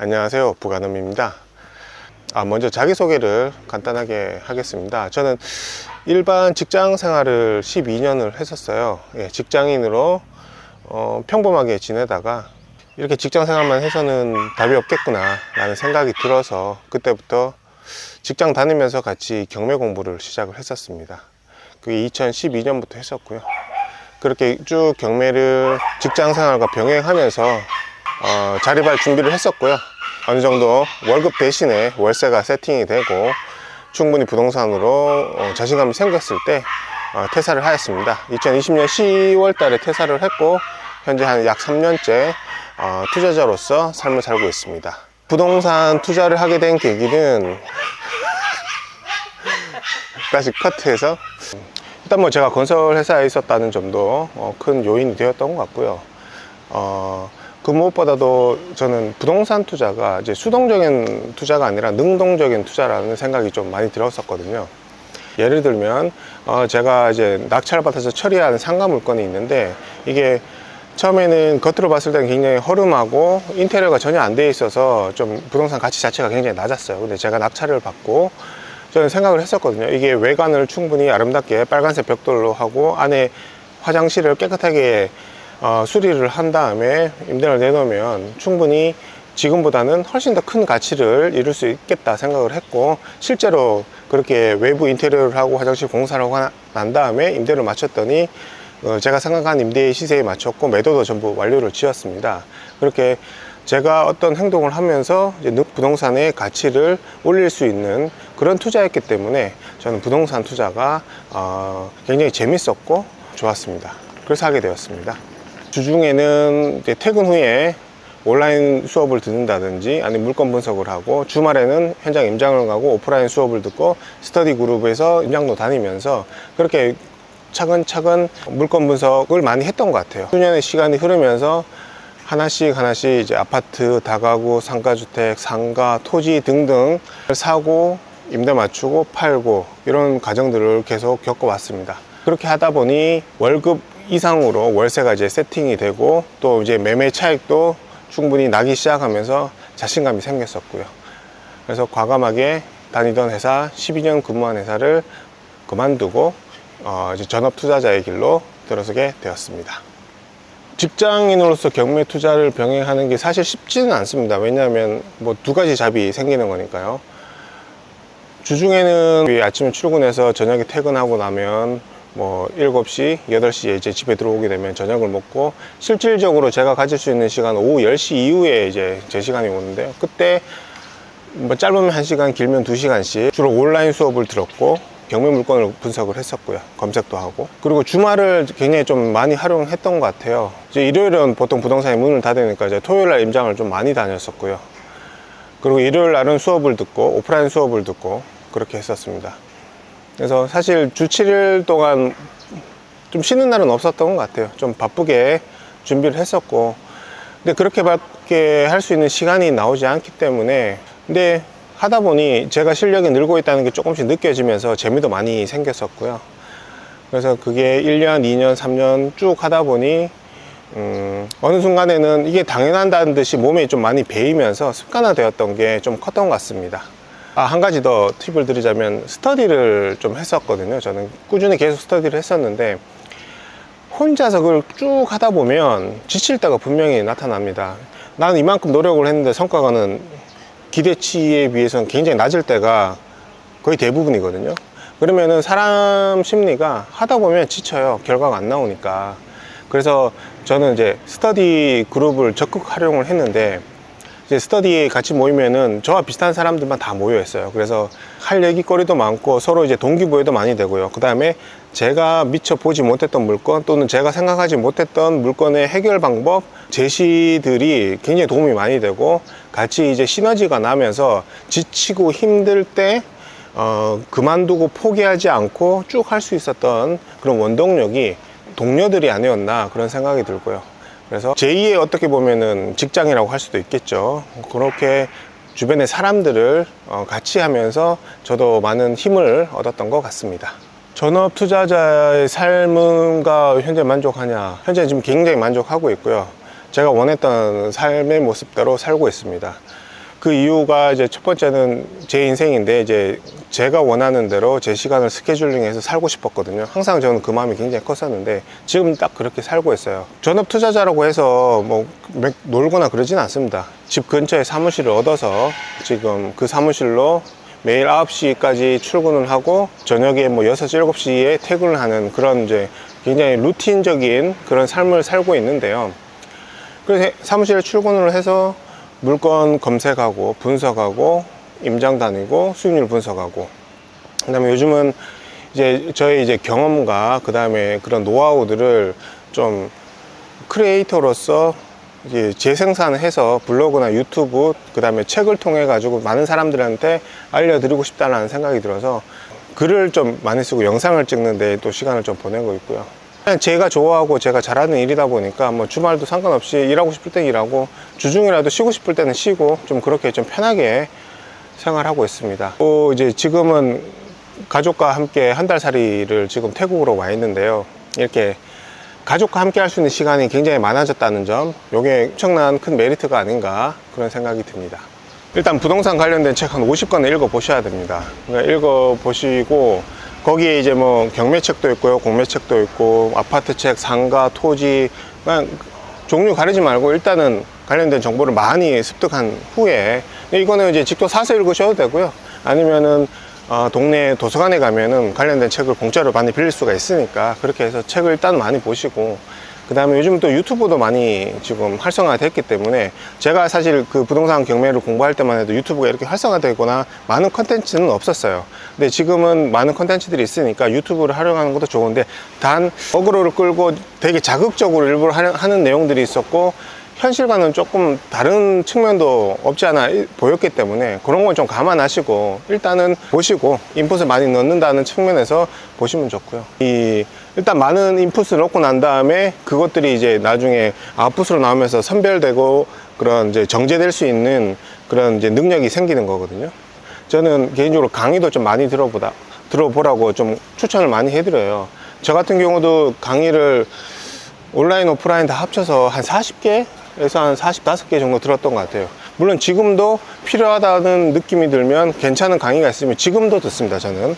안녕하세요. 부가놈입니다. 아, 먼저 자기소개를 간단하게 하겠습니다. 저는 일반 직장 생활을 12년을 했었어요. 예, 직장인으로 어, 평범하게 지내다가 이렇게 직장 생활만 해서는 답이 없겠구나 라는 생각이 들어서 그때부터 직장 다니면서 같이 경매 공부를 시작을 했었습니다. 그게 2012년부터 했었고요. 그렇게 쭉 경매를 직장 생활과 병행하면서 어, 자립할 준비를 했었고요. 어느 정도 월급 대신에 월세가 세팅이 되고 충분히 부동산으로 어, 자신감이 생겼을 때 어, 퇴사를 하였습니다. 2020년 10월 달에 퇴사를 했고 현재 한 약 3년째 어, 투자자로서 삶을 살고 있습니다. 부동산 투자를 하게 된 계기는 다시 커트해서 일단 뭐 제가 건설 회사에 있었다는 점도 어, 큰 요인이 되었던 것 같고요. 어, 그 무엇보다도 저는 부동산 투자가 이제 수동적인 투자가 아니라 능동적인 투자라는 생각이 좀 많이 들었었거든요. 예를 들면 어, 제가 이제 낙찰 받아서 처리하는 상가 물건이 있는데 이게 처음에는 겉으로 봤을 때는 굉장히 허름하고 인테리어가 전혀 안 돼 있어서 좀 부동산 가치 자체가 굉장히 낮았어요. 근데 제가 낙찰을 받고 저는 생각을 했었거든요. 이게 외관을 충분히 아름답게 빨간색 벽돌로 하고 안에 화장실을 깨끗하게 어, 수리를 한 다음에 임대를 내놓으면 충분히 지금보다는 훨씬 더 큰 가치를 이룰 수 있겠다 생각을 했고 실제로 그렇게 외부 인테리어를 하고 화장실 공사를 하고 나- 난 다음에 임대를 마쳤더니 어, 제가 생각한 임대의 시세에 맞췄고 매도도 전부 완료를 지었습니다. 그렇게 제가 어떤 행동을 하면서 부동산의 가치를 올릴 수 있는 그런 투자였기 때문에 저는 부동산 투자가 어, 굉장히 재밌었고 좋았습니다. 그래서 하게 되었습니다. 주중에는 퇴근 후에 온라인 수업을 듣는다든지 아니면 물건 분석을 하고 주말에는 현장 임장을 가고 오프라인 수업을 듣고 스터디 그룹에서 임장도 다니면서 그렇게 차근차근 물건 분석을 많이 했던 것 같아요. 수년의 시간이 흐르면서 하나씩 하나씩 이제 아파트, 다가구, 상가주택, 상가, 토지 등등 사고, 임대 맞추고 팔고 이런 과정들을 계속 겪어왔습니다. 그렇게 하다 보니 월급 이상으로 월세가 이제 세팅이 되고 또 이제 매매 차익도 충분히 나기 시작하면서 자신감이 생겼었고요. 그래서 과감하게 다니던 회사 12년 근무한 회사를 그만두고 어, 이제 전업 투자자의 길로 들어서게 되었습니다. 직장인으로서 경매 투자를 병행하는 게 사실 쉽지는 않습니다. 왜냐하면 뭐 두 가지 잡이 생기는 거니까요. 주중에는 아침에 출근해서 저녁에 퇴근하고 나면 뭐 7시, 8시에 이제 집에 들어오게 되면 저녁을 먹고 실질적으로 제가 가질 수 있는 시간은 오후 10시 이후에 이제 제 시간이 오는데요. 그때 뭐 짧으면 1시간, 길면 2시간씩 주로 온라인 수업을 들었고 경매 물건을 분석을 했었고요. 검색도 하고. 그리고 주말을 굉장히 좀 많이 활용했던 것 같아요. 이제 일요일은 보통 부동산이 문을 닫으니까 이제 토요일 날 임장을 좀 많이 다녔었고요. 그리고 일요일 날은 수업을 듣고 오프라인 수업을 듣고 그렇게 했었습니다. 그래서 사실 주 7일 동안 좀 쉬는 날은 없었던 것 같아요. 좀 바쁘게 준비를 했었고. 근데 그렇게밖에 할 수 있는 시간이 나오지 않기 때문에. 근데 하다 보니 제가 실력이 늘고 있다는 게 조금씩 느껴지면서 재미도 많이 생겼었고요. 그래서 그게 1년, 2년, 3년 쭉 하다 보니 음, 어느 순간에는 이게 당연한다는 듯이 몸에 좀 많이 배이면서 습관화되었던 게 좀 컸던 것 같습니다. 아, 한 가지 더 팁을 드리자면 스터디를 좀 했었거든요. 저는 꾸준히 계속 스터디를 했었는데 혼자서 그걸 쭉 하다 보면 지칠 때가 분명히 나타납니다. 나는 이만큼 노력을 했는데 성과가는 기대치에 비해서는 굉장히 낮을 때가 거의 대부분이거든요. 그러면은 사람 심리가 하다 보면 지쳐요. 결과가 안 나오니까. 그래서 저는 이제 스터디 그룹을 적극 활용을 했는데 이제 스터디에 같이 모이면은 저와 비슷한 사람들만 다 모여 있어요. 그래서 할 얘기거리도 많고 서로 이제 동기부여도 많이 되고요. 그 다음에 제가 미처 보지 못했던 물건 또는 제가 생각하지 못했던 물건의 해결 방법 제시들이 굉장히 도움이 많이 되고 같이 이제 시너지가 나면서 지치고 힘들 때 어, 그만두고 포기하지 않고 쭉 할 수 있었던 그런 원동력이 동료들이 아니었나 그런 생각이 들고요. 그래서 제2의 어떻게 보면은 직장이라고 할 수도 있겠죠. 그렇게 주변의 사람들을 어, 같이 하면서 저도 많은 힘을 얻었던 것 같습니다. 전업 투자자의 삶과 현재 만족하냐? 현재 지금 굉장히 만족하고 있고요. 제가 원했던 삶의 모습대로 살고 있습니다. 그 이유가 이제 첫 번째는 제 인생인데 이제 제가 원하는 대로 제 시간을 스케줄링해서 살고 싶었거든요. 항상 저는 그 마음이 굉장히 컸었는데 지금 딱 그렇게 살고 있어요. 전업 투자자라고 해서 뭐 맥- 놀거나 그러진 않습니다. 집 근처에 사무실을 얻어서 지금 그 사무실로 매일 9시까지 출근을 하고 저녁에 뭐 6, 7시에 퇴근을 하는 그런 이제 굉장히 루틴적인 그런 삶을 살고 있는데요. 그래서 사무실에 출근을 해서 물건 검색하고 분석하고 임장 다니고 수익률 분석하고 그다음에 요즘은 이제 저의 이제 경험과 그다음에 그런 노하우들을 좀 크리에이터로서 이제 재생산을 해서 블로그나 유튜브 그다음에 책을 통해 가지고 많은 사람들한테 알려드리고 싶다는 생각이 들어서 글을 좀 많이 쓰고 영상을 찍는데 또 시간을 좀 보내고 있고요. 제가 좋아하고 제가 잘하는 일이다 보니까 뭐 주말도 상관없이 일하고 싶을 때 일하고 주중이라도 쉬고 싶을 때는 쉬고 좀 그렇게 좀 편하게 생활하고 있습니다. 또 이제 지금은 가족과 함께 한 달 살이를 지금 태국으로 와 있는데요. 이렇게 가족과 함께 할 수 있는 시간이 굉장히 많아졌다는 점, 이게 엄청난 큰 메리트가 아닌가 그런 생각이 듭니다. 일단 부동산 관련된 책 한 50권을 읽어 보셔야 됩니다. 그러니까 읽어 보시고 거기에 이제 뭐 경매책도 있고요, 공매책도 있고 아파트 책, 상가, 토지, 그냥 종류 가리지 말고 일단은 관련된 정보를 많이 습득한 후에 이거는 이제 직접 사서 읽으셔도 되고요. 아니면은 어, 동네 도서관에 가면은 관련된 책을 공짜로 많이 빌릴 수가 있으니까 그렇게 해서 책을 일단 많이 보시고 그 다음에 요즘 또 유튜브도 많이 지금 활성화됐기 때문에 제가 사실 그 부동산 경매를 공부할 때만 해도 유튜브가 이렇게 활성화되거나 많은 컨텐츠는 없었어요. 근데 지금은 많은 컨텐츠들이 있으니까 유튜브를 활용하는 것도 좋은데 단 어그로를 끌고 되게 자극적으로 일부러 하는, 내용들이 있었고 현실과는 조금 다른 측면도 없지 않아 보였기 때문에 그런 건 좀 감안하시고 일단은 보시고 인풋을 많이 넣는다는 측면에서 보시면 좋고요. 이 일단 많은 인풋을 넣고 난 다음에 그것들이 이제 나중에 아웃풋으로 나오면서 선별되고 그런 이제 정제될 수 있는 그런 이제 능력이 생기는 거거든요. 저는 개인적으로 강의도 좀 많이 들어보다 들어보라고 좀 추천을 많이 해드려요. 저 같은 경우도 강의를 온라인, 오프라인 다 합쳐서 한 40개 에서 한 45개 정도 들었던 것 같아요. 물론 지금도 필요하다는 느낌이 들면 괜찮은 강의가 있으면 지금도 듣습니다, 저는.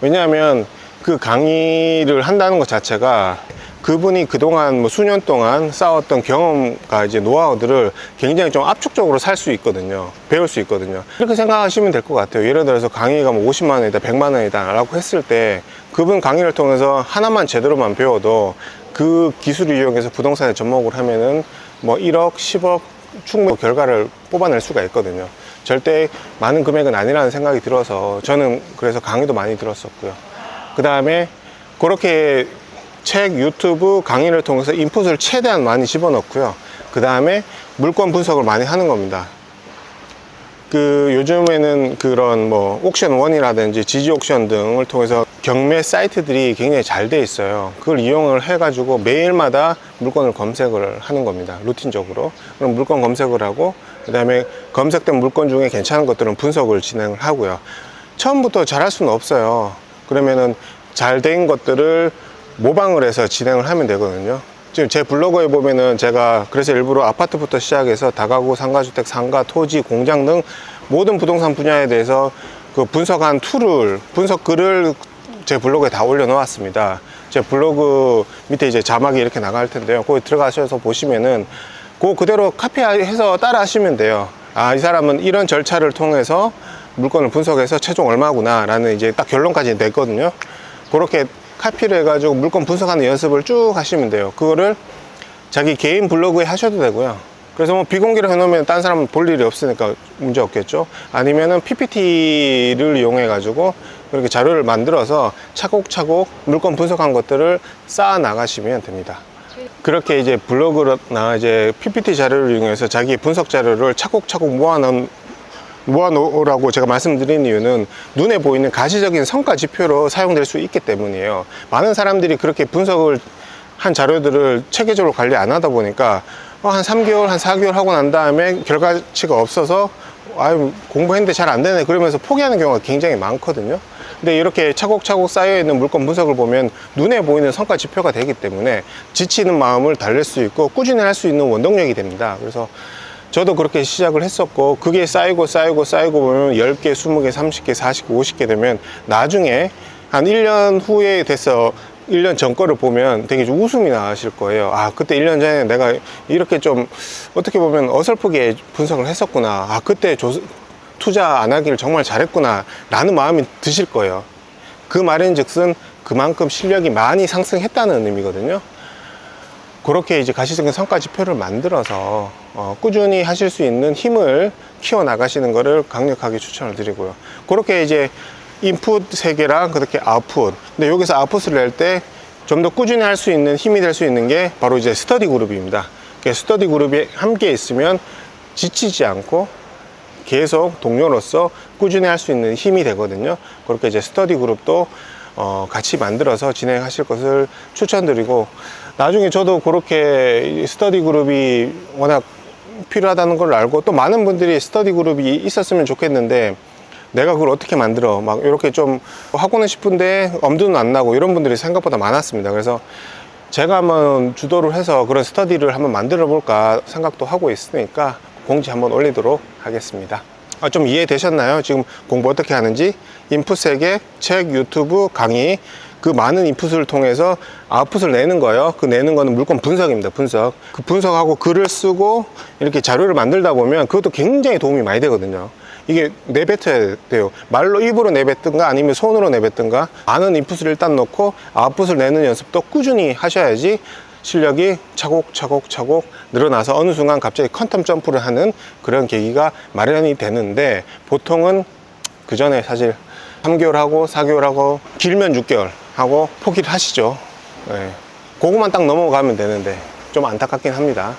왜냐하면 그 강의를 한다는 것 자체가 그분이 그동안 뭐 수년 동안 쌓았던 경험과 이제 노하우들을 굉장히 좀 압축적으로 살 수 있거든요. 배울 수 있거든요. 이렇게 생각하시면 될 것 같아요. 예를 들어서 강의가 뭐 50만 원이다, 100만 원이다 라고 했을 때 그분 강의를 통해서 하나만 제대로만 배워도 그 기술을 이용해서 부동산에 접목을 하면은 뭐 1억, 10억 충분히 결과를 뽑아낼 수가 있거든요. 절대 많은 금액은 아니라는 생각이 들어서 저는 그래서 강의도 많이 들었었고요. 그 다음에 그렇게 책, 유튜브 강의를 통해서 인풋을 최대한 많이 집어넣고요. 그 다음에 물건 분석을 많이 하는 겁니다. 그 요즘에는 그런 뭐 옥션 원이라든지 지지 옥션 등을 통해서 경매 사이트들이 굉장히 잘 돼 있어요. 그걸 이용을 해 가지고 매일마다 물건을 검색을 하는 겁니다. 루틴적으로. 그럼 물건 검색을 하고 그 다음에 검색된 물건 중에 괜찮은 것들은 분석을 진행을 하고요. 처음부터 잘할 수는 없어요. 그러면은 잘 된 것들을 모방을 해서 진행을 하면 되거든요. 지금 제 블로그에 보면은 제가 그래서 일부러 아파트부터 시작해서 다가구, 상가주택, 상가, 토지, 공장 등 모든 부동산 분야에 대해서 그 분석한 툴을, 분석 글을 제 블로그에 다 올려놓았습니다. 제 블로그 밑에 이제 자막이 이렇게 나갈 텐데요. 거기 들어가셔서 보시면은 그 그대로 카피해서 따라 하시면 돼요. 아, 이 사람은 이런 절차를 통해서 물건을 분석해서 최종 얼마구나 라는 이제 딱 결론까지 냈거든요. 그렇게 카피를 해가지고 물건 분석하는 연습을 쭉 하시면 돼요. 그거를 자기 개인 블로그에 하셔도 되고요. 그래서 뭐 비공개로 해놓으면 딴 사람은 볼 일이 없으니까 문제 없겠죠. 아니면은 PPT를 이용해가지고 그렇게 자료를 만들어서 차곡차곡 물건 분석한 것들을 쌓아 나가시면 됩니다. 그렇게 이제 블로그나 이제 PPT 자료를 이용해서 자기 분석 자료를 차곡차곡 모아놓은 모아놓으라고 제가 말씀드린 이유는 눈에 보이는 가시적인 성과 지표로 사용될 수 있기 때문이에요. 많은 사람들이 그렇게 분석을 한 자료들을 체계적으로 관리 안 하다 보니까 어, 한 3개월, 한 4개월 하고 난 다음에 결과치가 없어서 아유, 공부했는데 잘 안 되네. 그러면서 포기하는 경우가 굉장히 많거든요. 근데 이렇게 차곡차곡 쌓여있는 물건 분석을 보면 눈에 보이는 성과 지표가 되기 때문에 지치는 마음을 달랠 수 있고 꾸준히 할 수 있는 원동력이 됩니다. 그래서 저도 그렇게 시작을 했었고 그게 쌓이고 쌓이고 쌓이고 보면 10개, 20개, 30개, 40개, 50개 되면 나중에 한 1년 후에 돼서 1년 전 거를 보면 되게 좀 웃음이 나실 거예요. 아, 그때 1년 전에 내가 이렇게 좀 어떻게 보면 어설프게 분석을 했었구나. 아, 그때 조- 투자 안 하기를 정말 잘했구나. 라는 마음이 드실 거예요. 그 말인 즉슨 그만큼 실력이 많이 상승했다는 의미거든요. 그렇게 이제 가시적인 성과 지표를 만들어서 어, 꾸준히 하실 수 있는 힘을 키워 나가시는 것을 강력하게 추천을 드리고요. 그렇게 이제 인풋 세 개랑 그렇게 아웃풋. 근데 여기서 아웃풋을 낼 때 좀 더 꾸준히 할 수 있는 힘이 될 수 있는 게 바로 이제 스터디 그룹입니다. 그 스터디 그룹이 함께 있으면 지치지 않고 계속 동료로서 꾸준히 할 수 있는 힘이 되거든요. 그렇게 이제 스터디 그룹도 어, 같이 만들어서 진행하실 것을 추천드리고 나중에 저도 그렇게 이 스터디 그룹이 워낙 필요하다는 걸 알고 또 많은 분들이 스터디 그룹이 있었으면 좋겠는데 내가 그걸 어떻게 만들어 막 이렇게 좀 하고는 싶은데 엄두는 안 나고 이런 분들이 생각보다 많았습니다. 그래서 제가 한번 주도를 해서 그런 스터디를 한번 만들어 볼까 생각도 하고 있으니까 공지 한번 올리도록 하겠습니다. 아, 좀 이해되셨나요? 지금 공부 어떻게 하는지 인풋 세개 책, 유튜브, 강의 그 많은 인풋을 통해서 아웃풋을 내는 거예요. 그 내는 거는 물건 분석입니다. 분석. 그 분석하고 글을 쓰고 이렇게 자료를 만들다 보면 그것도 굉장히 도움이 많이 되거든요. 이게 내뱉어야 돼요. 말로 입으로 내뱉든가 아니면 손으로 내뱉든가 많은 인풋을 일단 넣고 아웃풋을 내는 연습도 꾸준히 하셔야지 실력이 차곡차곡 차곡 늘어나서 어느 순간 갑자기 퀀텀 점프를 하는 그런 계기가 마련이 되는데 보통은 그 전에 사실 3개월 하고 4개월 하고 길면 6개월 하고 포기를 하시죠. 예. 그거만 딱 넘어가면 되는데 좀 안타깝긴 합니다.